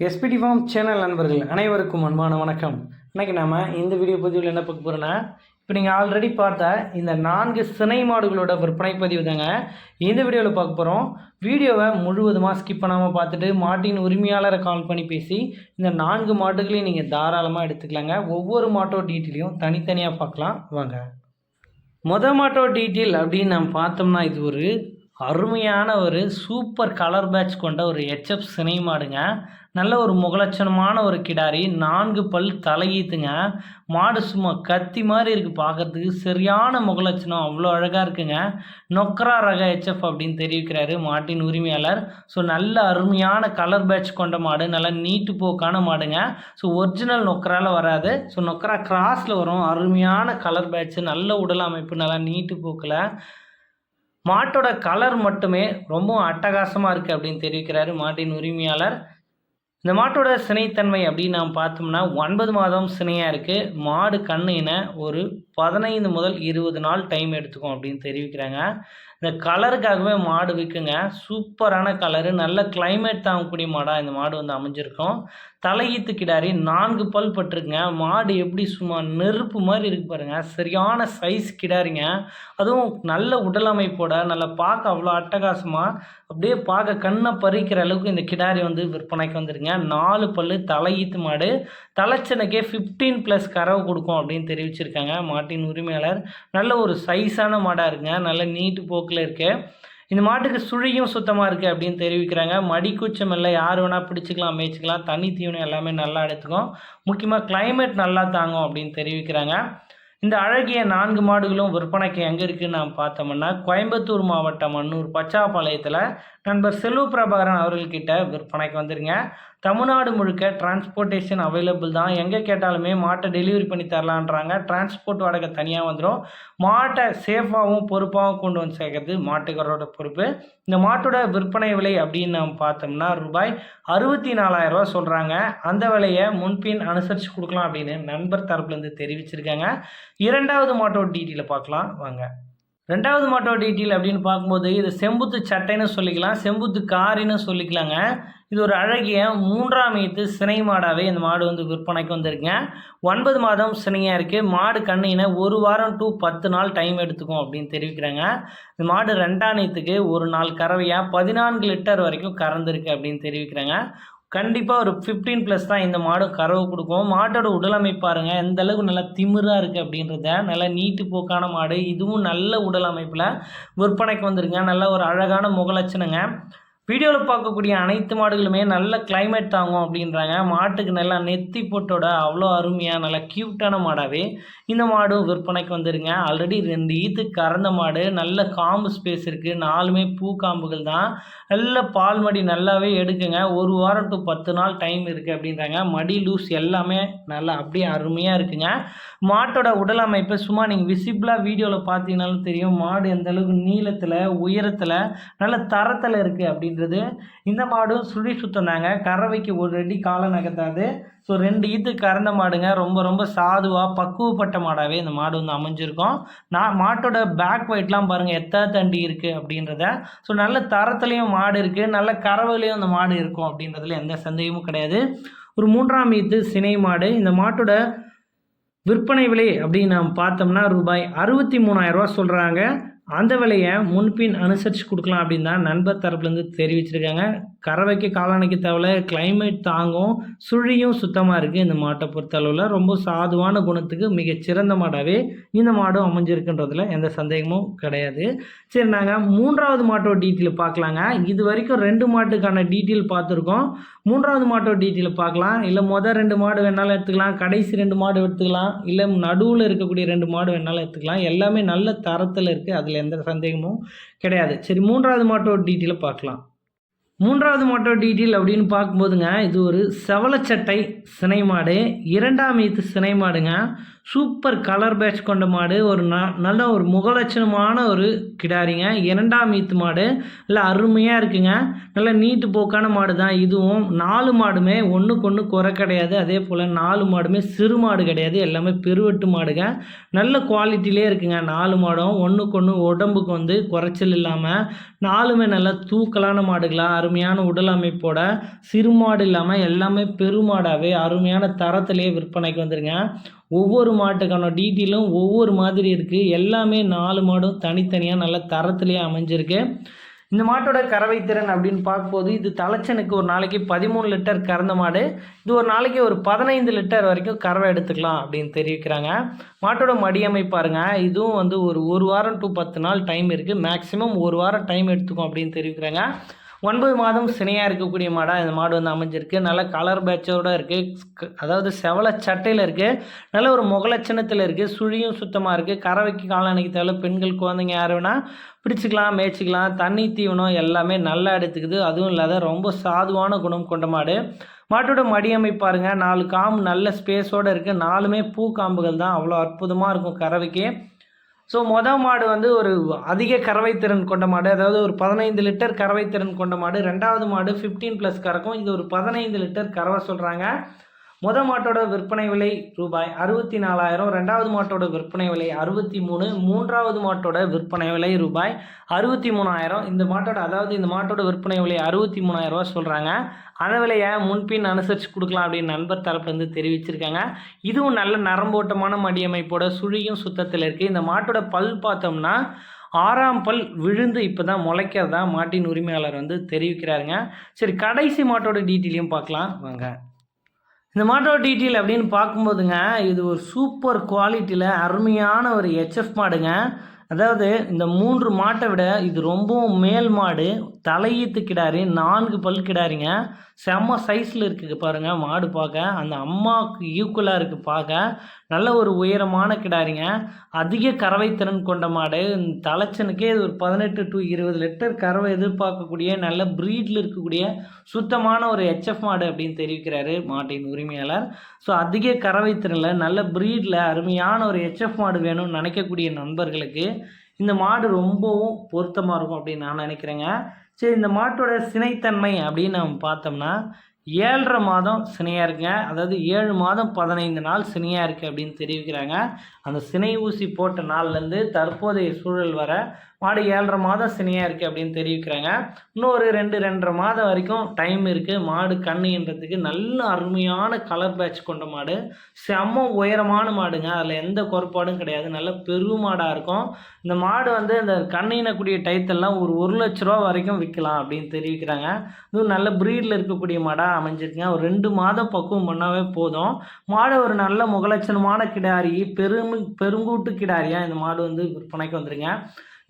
SPD form channel நண்பர்கள் அனைவருக்கும் அன்பான வணக்கம். இன்றைக்கி நாம் இந்த வீடியோ பதிவில் என்ன பார்க்க போகிறோன்னா இப்போ நீங்கள் ஆல்ரெடி பார்த்த இந்த நான்கு சினை மாடுகளோட விற்பனை பதிவு தாங்க. இந்த வீடியோவில் பார்க்க போகிறோம் வீடியோவை முழுவதுமாக ஸ்கிப் பண்ணாமல் பார்த்துட்டு மாட்டின் உரிமையாளரை கால் பண்ணி பேசி இந்த நான்கு மாட்டுகளையும் நீங்கள் தாராளமாக எடுத்துக்கலாங்க. ஒவ்வொரு மாட்டோ டீட்டெயிலையும் தனித்தனியாக பார்க்கலாம். வாங்க. மொத மாட்டோ டீட்டெயில் அப்படின்னு நம்ம பார்த்தோம்னா இது ஒரு அருமையான ஒரு சூப்பர் கலர் பேட்ச் கொண்ட ஒரு ஹெச்எஃப் சினை மாடுங்க நல்ல ஒரு முகலட்சணமான ஒரு கிடாரி நான்கு பல் தலையீத்துங்க. மாடு சும்மா கத்தி மாதிரி இருக்குது பார்க்கறதுக்கு சரியான முகலட்சணம் அவ்வளோ அழகாக இருக்குங்க. நொக்கரா ரக ஹெச்எஃப் அப்படின்னு தெரிவிக்கிறாரு மாட்டின் உரிமையாளர். ஸோ நல்ல அருமையான கலர் பேட்ச் கொண்ட மாடு நல்ல நீட்டு போக்கான மாடுங்க. ஸோ ஒரிஜினல் நொக்கரால் வராது. ஸோ நொக்கரா கிராஸில் வரும். அருமையான கலர் பேட்ச் நல்ல உடல் அமைப்பு நல்லா நீட்டு போக்கில். மாட்டோட கலர் மட்டுமே ரொம்ப அட்டகாசமாக இருக்குது அப்படின்னு தெரிவிக்கிறாரு மாட்டின் உரிமையாளர். இந்த மாட்டோட சினைத்தன்மை அப்படின்னு நாம் பார்த்தோம்னா ஒன்பது மாதம் சினையாக இருக்குது மாடு கண்ணுன ஒரு பதினைந்து முதல் இருபது நாள் டைம் எடுத்துக்கும் அப்படின்னு தெரிவிக்கிறாங்க. இந்த கலருக்காகவே மாடு விற்குங்க சூப்பரான கலரு. நல்ல கிளைமேட் தாங்கக்கூடிய மாடாக இந்த மாடு வந்து அமைஞ்சிருக்கும். தலையீத்து கிடாரி நான்கு பல் பட்டிருக்குங்க. மாடு எப்படி சும்மா நெருப்பு மாதிரி இருக்கு பாருங்க. சரியான சைஸ் கிடாரிங்க. அதுவும் நல்ல உடல் அமைப்போட நல்லா பார்க்க அவ்வளோ அட்டகாசமாக அப்படியே பார்க்க கண்ணை பறிக்கிற அளவுக்கு இந்த கிடாரி வந்து விற்பனைக்கு வந்துருங்க. நாலு பல் தலையீத்து மாடு. தலைச்சனுக்கே ஃபிஃப்டீன் ப்ளஸ் கறவை கொடுக்கும் அப்படின்னு தெரிவிச்சிருக்காங்க மாட்டின் உரிமையாளர். நல்ல ஒரு சைஸான மாடாக இருக்குங்க. நல்ல நீட்டு போக்கு போக்கில் இருக்குது இந்த மாட்டுக்கு சுழியும் சுத்தமாக இருக்குது அப்படின்னு தெரிவிக்கிறாங்க. மடிக்கூச்சம் இல்லை. யார் வேணால் பிடிச்சிக்கலாம் மேய்ச்சிக்கலாம். தண்ணி தீவனம் எல்லாமே நல்லா எடுத்துக்கும். முக்கியமாக கிளைமேட் நல்லா தாங்கும் அப்படின்னு தெரிவிக்கிறாங்க. இந்த அழகிய நான்கு மாடுகளும் விற்பனைக்கு எங்கே இருக்குன்னு நாம் பார்த்தோம்னா கோயம்புத்தூர் மாவட்டம் அன்னூர் பச்சாப்பாளையத்தில் நண்பர் செல்வ பிரபாகரன் அவர்கள்கிட்ட விற்பனைக்கு வந்துருங்க. தமிழ்நாடு முழுக்க டிரான்ஸ்போர்ட்டேஷன் அவைலபிள் தான். எங்கே கேட்டாலுமே மாட்டை டெலிவரி பண்ணி தரலான்றாங்க. டிரான்ஸ்போர்ட் வாடகை தனியாக வந்துடும் மாட்டை சேஃபாகவும் பொறுப்பாகவும் கொண்டு வந்து சேர்க்கறது மாட்டுக்காரோட பொறுப்பு. இந்த மாட்டோட விற்பனை விலை அப்படின்னு நாம் பார்த்தோம்னா ரூபாய் அறுபத்தி நாலாயிரம் சொல்கிறாங்க அந்த விலையை முன்பின் அனுசரித்து கொடுக்கலாம் அப்படின்னு நண்பர் தரப்புலேருந்து தெரிவிச்சிருக்காங்க. இரண்டாவது மாட்டோ டீட்டெயிலை பார்க்கலாம். வாங்க. ரெண்டாவது மாட்டோ டீட்டெயில் அப்படின்னு பார்க்கும்போது இது செம்புத்து சட்டைன்னு சொல்லிக்கலாம் செம்புத்து காரின்னு சொல்லிக்கலாங்க. இது ஒரு அழகிய மூன்றாம் ஈத்து சினை மாடாகவே இந்த மாடு வந்து விற்பனைக்கு வந்திருக்குங்க. ஒன்பது மாதம் சினையாக இருக்குது மாடு கண்ணினை ஒரு வாரம் டு பத்து நாள் டைம் எடுத்துக்கும் அப்படின்னு தெரிவிக்கிறாங்க. இந்த மாடு ரெண்டாம் நீத்துக்கு ஒரு நாள் கறவையாக பதினான்கு லிட்டர் வரைக்கும் கறந்துருக்கு அப்படின்னு தெரிவிக்கிறாங்க. கண்டிப்பாக ஒரு ஃபிஃப்டீன் ப்ளஸ் தான் இந்த மாடு கறவை கொடுக்கும். மாட்டோட உடலமைப்பு பாருங்கள் எந்த அளவுக்கு நல்லா திமிராக இருக்குது அப்படின்றத நல்லா நீட்டு போக்கான மாடு இதுவும் நல்ல உடல் அமைப்பில் விற்பனைக்கு வந்துருங்க நல்ல ஒரு அழகான முகலட்சணங்க. வீடியோவில் பார்க்கக்கூடிய அனைத்து மாடுகளுமே நல்ல கிளைமேட் தாங்கும் அப்படின்றாங்க. மாட்டுக்கு நல்லா நெத்தி போட்டோட அவ்வளோ அருமையாக நல்லா க்யூட்டான மாடாகவே இந்த மாடும் விற்பனைக்கு வந்துருங்க. ஆல்ரெடி ரெண்டு ஈத்து கறந்த மாடு நல்ல காம்பு ஸ்பேஸ் இருக்குது நாலுமே பூ காம்புகள் தான். நல்ல பால் மடி நல்லாவே எடுக்குங்க. ஒரு வாரம் டு பத்து நாள் டைம் இருக்குது அப்படின்றாங்க. மடி லூஸ் எல்லாமே நல்லா அப்படியே அருமையாக இருக்குங்க. மாட்டோட உடல் அமைப்பு சும்மா நீங்கள் விசிபிளாக வீடியோவில் பார்த்தீங்கனாலும் தெரியும். மாடு எந்த அளவுக்கு நீளத்தில் உயரத்தில் நல்ல தரத்தில் இருக்குது அப்படின்னு அப்படின்றது இந்த மாடும் சுழி சுத்தந்தாங்க கறவைக்கு ஒரு அடி காலை நகர்த்தாது. ஸோ ரெண்டு ஈத்து கறந்த மாடுங்க. ரொம்ப ரொம்ப சாதுவாக பக்குவப்பட்ட மாடாகவே இந்த மாடு வந்து அமைஞ்சிருக்கும். நான் மாட்டோட பேக் ஒயிட்லாம் பாருங்கள் எத்தனை தண்டி இருக்குது அப்படின்றத. ஸோ நல்ல தரத்துலேயும் மாடு இருக்குது நல்ல கறவையிலையும் அந்த மாடு இருக்கும் அப்படின்றதுல எந்த சந்தேகமும் கிடையாது. ஒரு மூன்றாம் ஈத்து சினை மாடு. இந்த மாட்டோட விற்பனை விலை அப்படின்னு நாம் பார்த்தோம்னா ரூபாய் அறுபத்தி மூணாயிரரூவா சொல்கிறாங்க அந்த விலையை முன்பின் அனுசரித்து கொடுக்கலாம் அப்படின்னு தான் நண்பர் தரப்புலேருந்து தெரிவிச்சிருக்காங்க. கறவைக்கு காலணைக்கு தேவையில்ல. கிளைமேட் தாங்கும். சுழியும் சுத்தமாக இருக்குது இந்த மாட்டை பொறுத்தளவில். ரொம்ப சாதுவான குணத்துக்கு மிகச்சிறந்த மாடாகவே இந்த மாடும் அமைஞ்சிருக்குன்றதுல எந்த சந்தேகமும் கிடையாது. சரி நாங்கள் மூன்றாவது மாட்டோட டீட்டெயில் பார்க்கலாங்க. இது வரைக்கும் ரெண்டு மாட்டுக்கான டீட்டெயில் பார்த்துருக்கோம். மூன்றாவது மாட்டோட டீட்டெயில் பார்க்கலாம். இல்லை மொதல் ரெண்டு மாடு வேணாலும் எடுத்துக்கலாம். கடைசி ரெண்டு மாடு எடுத்துக்கலாம். இல்லை நடுவில் இருக்கக்கூடிய ரெண்டு மாடு வேணாலும் எடுத்துக்கலாம். எல்லாமே நல்ல தரத்தில் இருக்குது அதில் எந்த சந்தேகமும் கிடையாது. சரி மூன்றாவது மாட்டோட டீட்டெயிலை பார்க்கலாம். மூன்றாவது மோட்டோ டீட்டெயில் அப்படின்னு பார்க்கும்போதுங்க இது ஒரு செவலச்சட்டை சினை மாடு. இரண்டாம் ஈத்து சினை மாடுங்க. சூப்பர் கலர் பேட்ச் கொண்ட மாடு ஒரு ந நல்ல ஒரு முகலட்சணமான ஒரு கிடாரிங்க. இரண்டாம் ஈத்து மாடு. நல்லா அருமையாக இருக்குங்க. நல்ல நீட்டு போக்கான மாடு தான் இதுவும் நாலு மாடுமே ஒன்றுக்கு ஒன்று குறை கிடையாது. அதே போல் நாலு மாடுமே சிறு மாடு கிடையாது. எல்லாமே பெருவெட்டு மாடுங்க. நல்ல குவாலிட்டிலே இருக்குங்க. நாலு மாடும் ஒன்றுக்கு ஒன்று உடம்புக்கு வந்து குறைச்சல் இல்லாமல் நாலுமே நல்லா தூக்கலான மாடுகளாக அருமையான உடல் அமைப்போட சிறு மாடு இல்லாமல் எல்லாமே பெருமாடாகவே அருமையான தரத்திலே விற்பனைக்கு வந்துருங்க. ஒவ்வொரு மாட்டுக்கான டீட்டெயிலும் ஒவ்வொரு மாதிரி இருக்குது எல்லாமே நாலு மாடும் தனித்தனியாக நல்ல தரத்துலேயே அமைஞ்சிருக்கு. இந்த மாட்டோட கறவை திறன் அப்படின்னு பார்க்கும்போது இது தலைச்சனுக்கு ஒரு நாளைக்கு பதிமூணு லிட்டர் கறந்த மாடு. இது ஒரு நாளைக்கு ஒரு பதினைந்து லிட்டர் வரைக்கும் கறவை எடுத்துக்கலாம் அப்படின்னு தெரிவிக்கிறாங்க. மாட்டோட மடியமை பாருங்கள் இதுவும் வந்து ஒரு ஒரு வாரம் டு பத்து நாள் டைம் இருக்குது மேக்ஸிமம் ஒரு வாரம் டைம் எடுத்துக்கும் அப்படின்னு தெரிவிக்கிறாங்க. ஒன்பது மாதம் சினையாக இருக்கக்கூடிய மாடாக இந்த மாடு வந்து அமைஞ்சிருக்கு. நல்ல கலர் பேட்சோடு இருக்குது அதாவது செவல சட்டையில் இருக்குது நல்ல ஒரு முகலட்சணத்தில் இருக்குது சுழியும் சுத்தமாக இருக்குது கறவைக்கு காலணிக்கு தேவை பெண்கள் குழந்தைங்க யார் வேணால் பிடிச்சிக்கலாம் மேய்ச்சிக்கலாம். தண்ணி தீவனம் எல்லாமே நல்லா எடுத்துக்குது. அதுவும் இல்லாத ரொம்ப சாதுவான குணம் கொண்ட மாடு. மாட்டோட மடியமை பாருங்கள் நாலு காம்பு நல்ல ஸ்பேஸோடு இருக்குது நாலுமே பூ காம்புகள் தான். அவ்வளோ அற்புதமாக இருக்கும் கறவைக்கு. ஸோ மொதல் மாடு வந்து ஒரு அதிக கறவை திறன் கொண்ட மாடு. அதாவது ஒரு பதினைந்து லிட்டர் கறவை திறன் கொண்ட மாடு. ரெண்டாவது மாடு ஃபிஃப்டீன் ப்ளஸ் கறக்கும். இது ஒரு பதினைந்து லிட்டர் கறவை சொல்கிறாங்க முத மாட்டோட விற்பனை விலை ரூபாய் அறுபத்தி நாலாயிரம் ரெண்டாவது மாட்டோட விற்பனை விலை அறுபத்தி மூணு மூன்றாவது மாட்டோட விற்பனை விலை ரூபாய் அறுபத்தி மூணாயிரம் இந்த மாட்டோட அதாவது இந்த மாட்டோட விற்பனை விலை அறுபத்தி மூணாயிரம் ரூபா சொல்கிறாங்க அந்த விலையை முன்பின் அனுசரித்து கொடுக்கலாம் அப்படின்னு நண்பர் தரப்புலேருந்து தெரிவிச்சிருக்காங்க. இதுவும் நல்ல நரம்போட்டமான மடியமைப்போட சுழியும் சுத்தத்தில் இருக்குது இந்த மாட்டோட பல் பார்த்தோம்னா ஆறாம் பல் விழுந்து இப்போ தான் முளைக்கிறதா மாட்டின் உரிமையாளர் வந்து தெரிவிக்கிறாருங்க. சரி கடைசி மாட்டோட டீட்டெயிலையும் பார்க்கலாம். வாங்க. இந்த மாட்டோட டீட்டெயில் அப்படின்னு பார்க்கும்போதுங்க இது ஒரு சூப்பர் குவாலிட்டியில் அருமையான ஒரு ஹெச்எஃப் மாடுங்க. அதாவது இந்த மூன்று மாட்டை விட இது ரொம்பவும் மேல் மாடு. தலையீத்து கிடாரி நான்கு பல் கிடாரிங்க. செம்ம சைஸில் இருக்குது பாருங்கள் மாடு பார்க்க அந்த அம்மாவுக்கு ஈக்குவலாக இருக்குது பார்க்க நல்ல ஒரு உயரமான கிடாரிங்க. அதிக கறவை திறன் கொண்ட மாடு. தலைச்சனுக்கே இது ஒரு பதினெட்டு டு இருபது லிட்டர் கறவை எதிர்பார்க்கக்கூடிய நல்ல ப்ரீடில் இருக்கக்கூடிய சுத்தமான ஒரு ஹெச்எஃப் மாடு அப்படின்னு தெரிவிக்கிறாரு மாட்டின் உரிமையாளர். ஸோ அதிக கறவை திறனில் நல்ல ப்ரீடில் அருமையான ஒரு ஹெச்எஃப் மாடு வேணும்னு நினைக்கக்கூடிய நண்பர்களுக்கு இந்த மாடு ரொம்பவும் பொருத்தமாக இருக்கும் அப்படின்னு நான் நினைக்கிறேங்க. சரி இந்த மாட்டோட சினைத்தன்மை அப்படின்னு நம்ம பார்த்தோம்னா ஏழரை மாதம் சினையாக இருக்குங்க அதாவது ஏழு மாதம் பதினைந்து நாள் சினையாக இருக்குது அப்படின்னு தெரிவிக்கிறாங்க. அந்த சினை ஊசி போட்ட நாள்லேருந்து தற்போதைய சூழல் வர மாடு ஏழரை மாதம் சினையாக இருக்குது அப்படின்னு தெரிவிக்கிறாங்க. இன்னொரு ரெண்டு ரெண்டரை மாதம் வரைக்கும் டைம் இருக்குது மாடு கண்ணுன்றதுக்கு நல்ல அருமையான கலர் பேட்ச் கொண்ட மாடு. செம்ம உயரமான மாடுங்க. அதில் எந்த குறைபாடும் கிடையாது. நல்ல பெரு மாடாக இருக்கும். இந்த மாடு வந்து இந்த கண்ணினக்கூடிய டயத்தெல்லாம் ஒரு ஒரு லட்ச ரூபா வரைக்கும் விற்கலாம் அப்படின்னு தெரிவிக்கிறாங்க. இதுவும் நல்ல ப்ரீடில் இருக்கக்கூடிய மாடாக அமைஞ்சிருக்குங்க. ஒரு ரெண்டு மாதம் பக்குவம் பண்ணாவே போதும். மாடு ஒரு நல்ல முகலட்சணமான கிடாரி பெரும் பெருங்கூட்டு கிடாரியாக இந்த மாடு வந்து விற்பனைக்கு வந்துருங்க.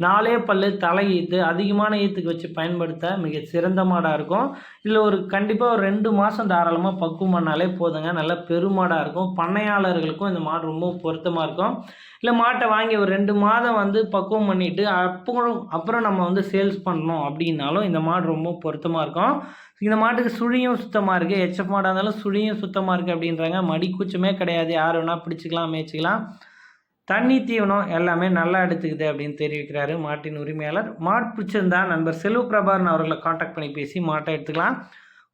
நாலே பல்லு தலை ஈத்து அதிகமான ஈத்துக்கு வச்சு பயன்படுத்த மிக சிறந்த மாடாக இருக்கும். இதில் ஒரு கண்டிப்பாக ஒரு ரெண்டு மாதம் தாராளமாக பக்குவம் பண்ணாலே போதுங்க. நல்ல பெருமாடாக இருக்கும். பண்ணையாளர்களுக்கும் இந்த மாடு ரொம்ப பொருத்தமாக இருக்கும். இல்லை மாட்டை வாங்கி ஒரு ரெண்டு மாதம் வந்து பக்குவம் பண்ணிவிட்டு அப்புறம் அப்புறம் நம்ம வந்து சேல்ஸ் பண்ணணும் அப்படின்னாலும் இந்த மாடு ரொம்ப பொருத்தமாக இருக்கும். இந்த மாட்டுக்கு சுழியும் சுத்தமாக இருக்குது எச்எஃப் மாடாக இருந்தாலும் சுழியும் சுத்தமாக இருக்குது அப்படின்றாங்க. மடி கூச்சமே கிடையாது. யார் வேணால் பிடிச்சிக்கலாம் மேய்ச்சிக்கலாம். தண்ணி தீவனம் எல்லாமே நல்லா எடுத்துக்குது அப்படின்னு தெரிவிக்கிறாரு மாட்டின் உரிமையாளர். மாட் பிடிச்சிருந்தா நண்பர் செல்வ பிரபாரன் அவர்களை காண்டாக்ட் பண்ணி பேசி மாட்டை எடுத்துக்கலாம்.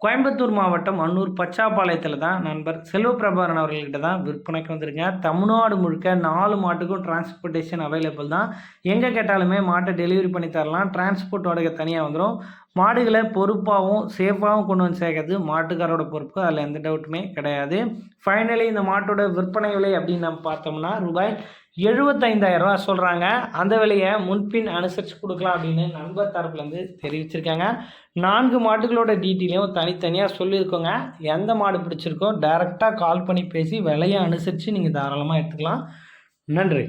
கோயம்புத்தூர் மாவட்டம் அன்னூர் பச்சாப்பாளையத்தில் தான் நண்பர் செல்வ பிரபாரன் அவர்கள்கிட்ட தான் விற்பனைக்கு வந்திருக்கேன் தமிழ்நாடு முழுக்க நாலு மாட்டுக்கும் டிரான்ஸ்போர்ட்டேஷன் அவைலபிள் தான். எங்கே கேட்டாலுமே மாட்டை டெலிவரி பண்ணி தரலாம். டிரான்ஸ்போர்ட் வாடகை தனியாக வந்துடும் மாடுகளை பொறுப்பாகவும் சேஃபாகவும் கொண்டு வந்து சேர்க்கறது மாட்டுக்காரோட பொறுப்பு அதில் எந்த டவுட்டுமே கிடையாது. ஃபைனலி இந்த மாட்டோட விற்பனை விலை அப்படின்னு நம்ம பார்த்தோம்னா ரூபாய் எழுபத்தைந்தாயிரம் ரூபா சொல்கிறாங்க அந்த விலையை முன்பின் அனுசரித்து கொடுக்கலாம் அப்படின்னு நண்பர் தரப்புலேருந்து தெரிவிச்சிருக்காங்க. நான்கு மாட்டுகளோட டீட்டெயிலையும் தனித்தனியாக சொல்லியிருக்கோங்க. எந்த மாடு பிடிச்சிருக்கோ டைரெக்டாக கால் பண்ணி பேசி விலையை அனுசரித்து நீங்கள் தாராளமாக எடுத்துக்கலாம். நன்றி.